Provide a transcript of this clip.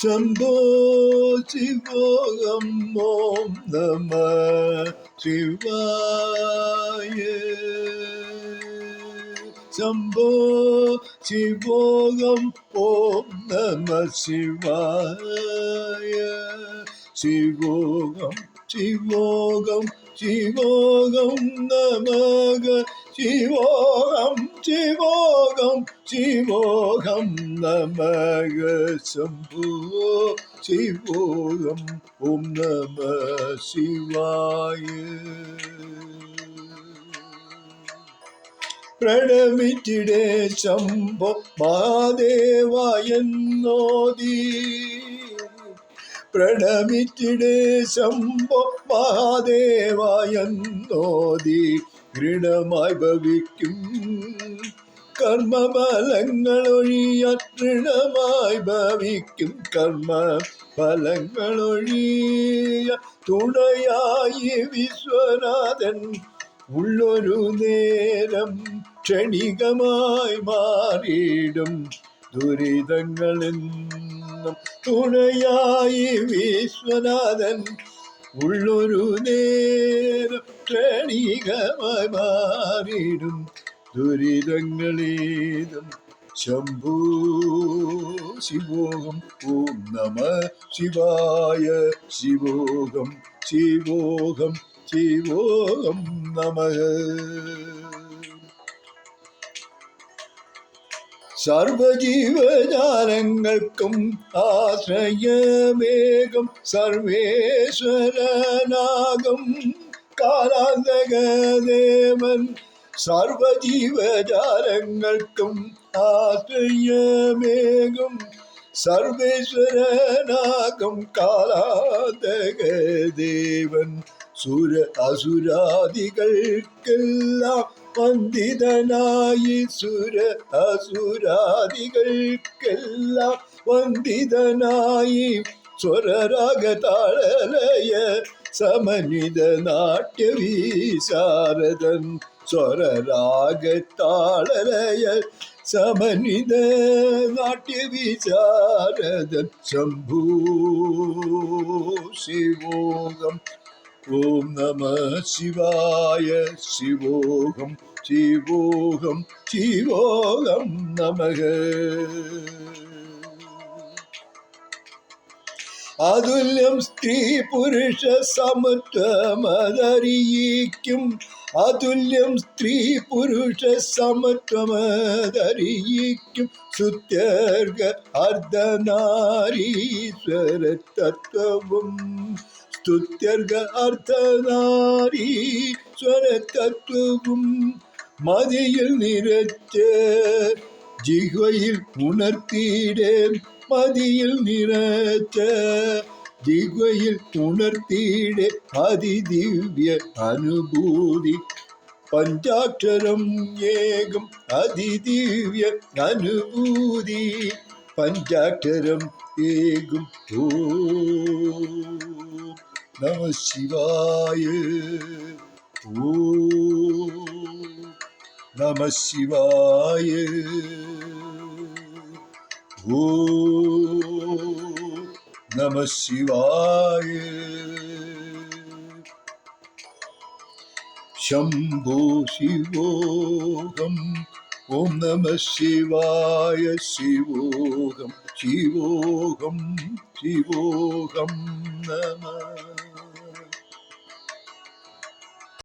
ശംഭോ ശിവോഹം ഓം നമ ശിവായ ശംഭോ ശിവോഹം ഓം നമ ശിവായ ശിവോഹം ശിവോഹം ശിവോകം നമക. ശിവോകം ശിവോകം ശിവോകം നമക. ശംഭോ ശിവോകം ഓം നമ ശിവായ. പ്രണമിച്ചിടേ ശംഭോ മഹാദേവ എന്നോദീ. പ്രണമിച്ചിടേ ശംഭോ മഹാദേവ എന്നോദി ദൃഢമായി ഭവിക്കും. കർമ്മഫലങ്ങൾ തൃണമായി ഭവിക്കും. കർമ്മ ഫലങ്ങൾ ഒഴിയ തുണയായി വിശ്വനാഥൻ ഉള്ളൊരു നേരം ക്ഷണികമായി മാറിയിടും. ദുരിതങ്ങളെന്നും തുണയായി വിശ്വനാഥൻ ഉള്ളൊരു നേരം ക്ഷണികമായി മാറിയിടും ദുരിതങ്ങളേതും. ശംഭൂ ശിവോകം ഓം നമ ശിവായ ശിവോകം ശിവോകം ശിവോകം നമ. സർവജീവജാലങ്ങൾക്കും ആശ്രയമേകം സർവേശ്വരനാകം കാലാന്തകദേവൻ സർവജീവജാലങ്ങൾക്കും ആശ്രയമേകം സർവേശ്വരനാകം കാലാന്തകദേവൻ സുര അസുരാദികൾക്കെല്ലാം വന്ദിതനായി. സുര അസുരാദികൾക്കെല്ലാം വന്ദിതനായി. സ്വരരാഗതാളലയ സമന്വിത നാട്യവീശാരദൻ. സ്വരരാഗത്താളലയ സമന്വിത നാട്യവിചാരദൻ ശംഭൂ ശിവോകം ഓം നമ ശിവായ ശിവോഹം ശിവോഹം ശിവോഹം നമഃ അതുല്യം സ്ത്രീ പുരുഷ സമത്വമതറിയിക്കും അതുല്യം സ്ത്രീ പുരുഷ സമത്വമതറിയിക്കും സുത്യർഗ അർദ്ധനാരീശ്വര തത്വവും சுத்தியர்க அர்த்தநாரி ஸ்வரத்தத்துவும் மதியில் நிறச்ச. ஜிகையில் உணர்த்திடே மதியில் நிறச்ச. திகையில் உணர்த்திடே அதிதிவ்ய அனுபூதி. பஞ்சாட்சரம் ஏகம் அதிதிவ்ய அனுபூதி. பஞ்சாட்சரம் ஏகும் ஓ நம சிவாய ஓ நம சிவாய ஓ நம சிவாய शम्भो शिवोऽहम् ॐ नमः शिवाय शिवोऽहं शिवोऽहं शिवोऽहं नमः